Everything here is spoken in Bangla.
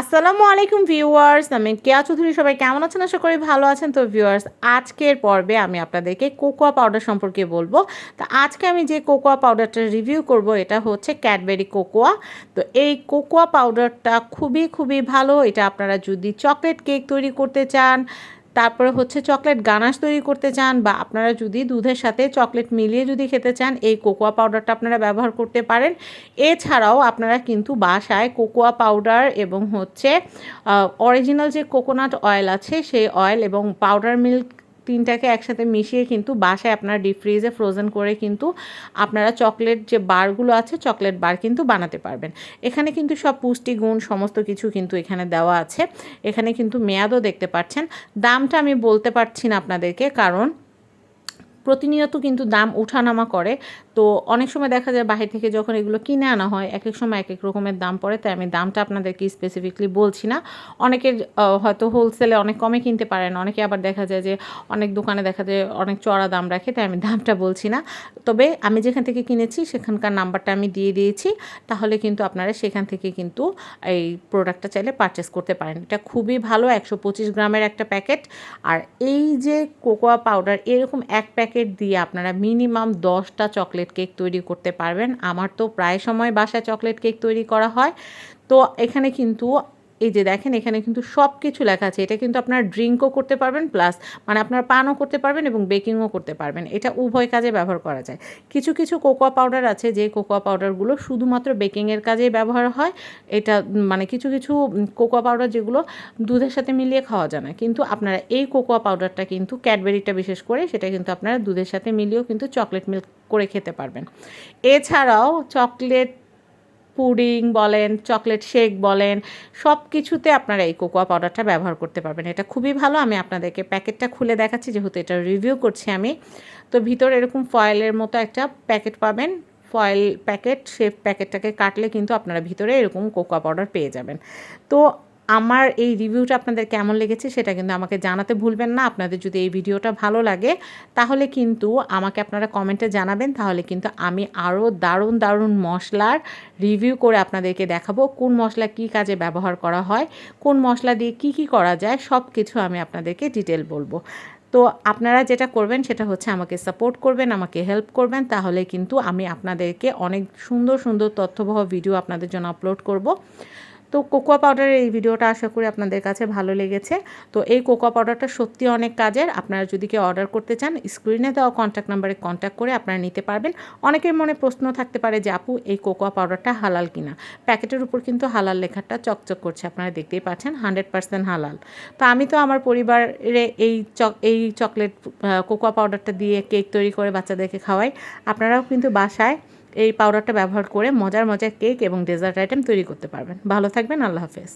আসসালামু আলাইকুম ভিউয়ার্স, আমি কেয়া চৌধুরী, সবাই কেমন আছেন? আশা করি ভালো আছেন। তো ভিউয়ার্স, আজকের পর্বে আমি আপনাদেরকে কোকোয়া পাউডার সম্পর্কে বলব। তো আজকে আমি যে কোকোয়া পাউডারটা রিভিউ করব, এটা হচ্ছে ক্যাডবেরি কোকোয়া। তো এই কোকোয়া পাউডারটা খুবই খুবই ভালো। এটা আপনারা যদি চকলেট কেক তৈরি করতে চান তারপরে হচ্ছে চকলেট গানাশ তৈরি করতে চান বা আপনারা যদি দুধের সাথে চকলেট মিলিয়ে যদি খেতে চান, এই কোকোয়া পাউডারটা আপনারা ব্যবহার করতে পারেন। এছাড়াও আপনারা কিন্তু বাসায় কোকোয়া পাউডার এবং হচ্ছে অরিজিনাল যে কোকোনাট অয়েল আছে, সেই অয়েল এবং পাউডার মিল্ক তিনটাকে একসাথে মিশিয়ে কিন্তু বাসায় আপনারা ডিপ ফ্রিজে ফ্রোজেন করে কিন্তু আপনারা চকলেট যে বারগুলো আছে চকলেট বার কিন্তু বানাতে পারবেন। এখানে কিন্তু সব পুষ্টিগুণ সমস্ত কিছু কিন্তু এখানে দেওয়া আছে। এখানে কিন্তু মেয়াদও দেখতে পাচ্ছেন। দামটা আমি বলতে পারছি না আপনাদেরকে, কারণ প্রতিনিয়ত কিন্তু দাম উঠানামা করে। তো অনেক সময় দেখা যায় বাহির থেকে যখন এগুলো কিনে আনা হয় এক এক সময় এক এক রকমের দাম পড়ে। তাই আমি দামটা আপনাদেরকে স্পেসিফিকলি বলছি না। অনেকের হয়তো হোলসেলে অনেক কমে কিনতে পারেন, অনেকে আবার দেখা যায় যে অনেক দোকানে দেখা যায় অনেক চড়া দাম রাখে, তাই আমি দামটা বলছি না। তবে আমি যেখান থেকে কিনেছি, সেখানকার নাম্বারটা আমি দিয়ে দিয়েছি। তাহলে কিন্তু আপনারা সেখান থেকে কিন্তু এই প্রোডাক্টটা চাইলে পারচেস করতে পারেন। এটা খুবই ভালো, একশো পঁচিশ গ্রামের একটা প্যাকেট। আর এই যে কোকোয়া পাউডার এরকম এক প্যাকেট দিয়ে আপনারা মিনিমাম দশটা চকলেট কেক তৈরি করতে পারবেন। আমার তো প্রায় সময় বাসায় চকলেট কেক তৈরি করা হয়। তো এখানে কিন্তু এই যে দেখেন, এখানে কিন্তু সব কিছু লেখা আছে। এটা কিন্তু আপনার ড্রিঙ্কও করতে পারবেন, প্লাস মানে আপনার পানও করতে পারবেন এবং বেকিংও করতে পারবেন। এটা উভয় কাজে ব্যবহার করা যায়। কিছু কিছু কোকোয়া পাউডার আছে, যে কোকোয়া পাউডারগুলো শুধুমাত্র বেকিংয়ের কাজেই ব্যবহার হয়। এটা মানে কিছু কিছু কোকোয়া পাউডার যেগুলো দুধের সাথে মিলিয়ে খাওয়া যায় না। কিন্তু আপনারা এই কোকোয়া পাউডারটা কিন্তু, ক্যাডবেরিটা বিশেষ করে, সেটা কিন্তু আপনারা দুধের সাথে মিলিয়েও কিন্তু চকলেট মিল্ক করে খেতে পারবেন। এছাড়াও চকলেট পুডিং বলেন, চকলেট শেক বলেন সব কিছুতে আপনারা এই কোকোয়া পাউডারটা ব্যবহার করতে পারবেন। এটা খুবই ভালো। আমি আপনাদেরকে প্যাকেটটা খুলে দেখাচ্ছি, যেহেতু এটা রিভিউ করছি আমি। তো ভিতর এরকম ফয়েলের মতো একটা প্যাকেট পাবেন। ফয়েল প্যাকেট সে প্যাকেটটাকে কাটলে কিন্তু আপনারা ভিতরে এরকম কোকোয়া পাউডার পেয়ে যাবেন। তো আমার এই রিভিউটা আপনাদের কেমন লেগেছে সেটা কিন্তু আমাকে জানাতে ভুলবেন না। আপনাদের যদি এই ভিডিওটা ভালো লাগে, তাহলে কিন্তু আমাকে আপনারা কমেন্টে জানাবেন। তাহলে কিন্তু আমি আরও দারুণ দারুণ মশলার রিভিউ করে আপনাদেরকে দেখাবো। কোন মশলা কি কাজে ব্যবহার করা হয়, কোন মশলা দিয়ে কি কি করা যায় সব কিছু আমি আপনাদেরকে ডিটেল বলব। তো আপনারা যেটা করবেন সেটা হচ্ছে আমাকে সাপোর্ট করবেন, আমাকে হেল্প করবেন। তাহলে কিন্তু আমি আপনাদেরকে অনেক সুন্দর সুন্দর তথ্যবহ ভিডিও আপনাদের জন্য আপলোড করব। তো কোকোয়া পাউডারের এই ভিডিওটা আশা করি আপনাদের কাছে ভালো লেগেছে। তো এই কোকোয়া পাউডারটা সত্যি অনেক কাজের। আপনারা যদি কেউ অর্ডার করতে চান স্ক্রিনে দেওয়া কন্ট্যাক্ট নাম্বারে কন্ট্যাক্ট করে আপনারা নিতে পারবেন। অনেকের মনে প্রশ্ন থাকতে পারে যে, আপু, এই কোকোয়া পাউডারটা হালাল কিনা? প্যাকেটের উপর কিন্তু হালাল লেখাটা চকচক করছে। আপনারা দেখতেই পাচ্ছেন হান্ড্রেড পার্সেন্ট হালাল। তো আমি তো আমার পরিবারে এই চক এই চকলেট কোকোয়া পাউডারটা দিয়ে কেক তৈরি করে বাচ্চাদেরকে খাওয়াই। আপনারাও কিন্তু বাসায় এই পাউডারটা ব্যবহার করে মজার মজার কেক এবং ডেজার্ট আইটেম তৈরি করতে পারবেন। ভালো থাকবেন, আল্লাহ হাফেজ।